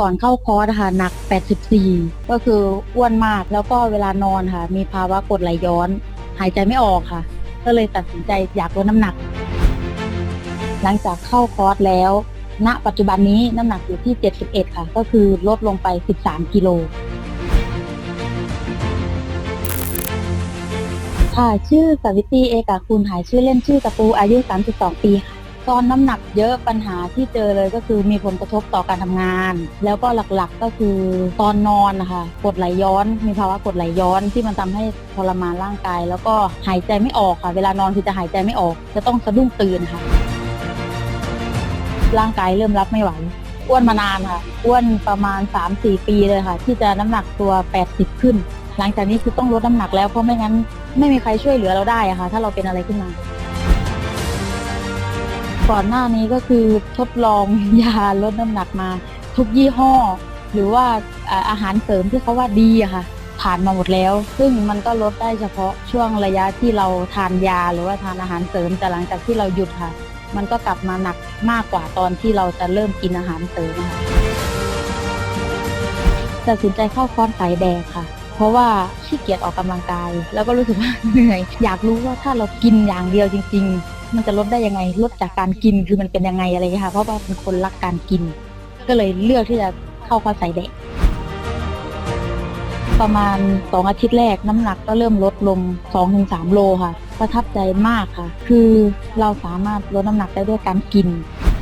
ก่อนเข้าคอร์สค่ะหนัก 84 ก็คืออ้วนมากแล้วก็เวลานอนค่ะ มีภาวะกรดไหลย้อน หายใจไม่ออกค่ะ ก็เลยตัดสินใจอยากลดน้ำหนัก หลังจากเข้าคอร์สแล้ว ณ ปัจจุบันนี้น้ำหนักอยู่ที่ 71 ค่ะ ก็คือลดลงไป 13 กิโล ค่ะ ชื่อสวิตีเอกาคุณหายชื่อเล่นชื่อตะปูอายุ 32 ปีค่ะ ตอนน้ำหนักเยอะปัญหาที่เจอเลยก็คือมีผลกระทบต่อการทำงาน แล้วก็หลักๆก็คือตอนนอนนะคะกรดไหลย้อน มีภาวะกรดไหลย้อนที่มันทำให้ทรมานร่างกาย แล้วก็หายใจไม่ออกค่ะ เวลานอนคือจะหายใจไม่ออก จะต้องสะดุ้งตื่นค่ะ ร่างกายเริ่มรับไม่ไหว อ้วนมานานค่ะ อ้วนประมาณ 3-4 ปีเลยค่ะ ที่จะน้ำหนักตัว 80 ขึ้น หลังจากนี้คือต้องลดน้ำหนักแล้วเพราะไม่งั้นไม่มีใครช่วยเหลือเราได้อะค่ะ ถ้าเราเป็นอะไรขึ้นมา ก่อนหน้านี้ก็คือทดลองยาลดน้ำหนักมา ทุกยี่ห้อ หรือว่าอาหารเสริมที่เขาว่าดีอะค่ะผ่านมาหมดแล้ว ซึ่งมันก็ลดได้เฉพาะช่วงระยะที่เราทานยาหรือว่าทานอาหารเสริมแต่หลังจากที่เราหยุดค่ะ มันก็กลับมาหนักมากกว่าตอนที่เราจะเริ่มกินอาหารเสริมค่ะตัดสินใจเข้าคอร์สสายแดงค่ะ เพราะว่าขี้เกียจออกกำลังกาย แล้วก็รู้สึกว่าเหนื่อย อยากรู้ว่าถ้าเรากินอย่างเดียวจริง ๆ มันจะลดได้ยังไงลดจากการกินคือมันเป็นยังไงอะไรอย่างเงี้ยค่ะเพราะว่าเป็นคนรักการกิน ก็เลยเลือกที่จะเข้าคอร์สสายแดงประมาณสองอาทิตย์แรกน้ำหนักก็เริ่มลดลง 2-3 โลค่ะ ประทับใจมากค่ะ คือเราสามารถลดน้ำหนักได้ด้วยการกิน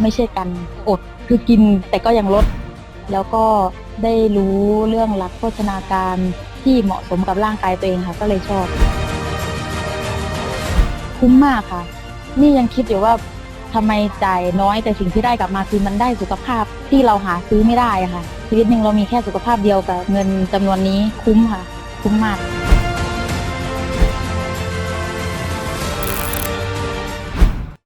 ไม่ใช่การอด คือกินแต่ก็ยังลด แล้วก็ได้รู้เรื่องหลักโภชนาการที่เหมาะสมกับร่างกายตัวเองค่ะ ก็เลยชอบ คุ้มมากค่ะ นี่ยังคิดอยู่ว่าทำไมจ่ายน้อยแต่สิ่งที่ได้กลับมาคือมันได้สุขภาพที่เราหาซื้อไม่ได้ค่ะชีวิตหนึ่งเรามีแค่สุขภาพเดียวกับเงินจำนวนนี้คุ้มค่ะ คุ้มมาก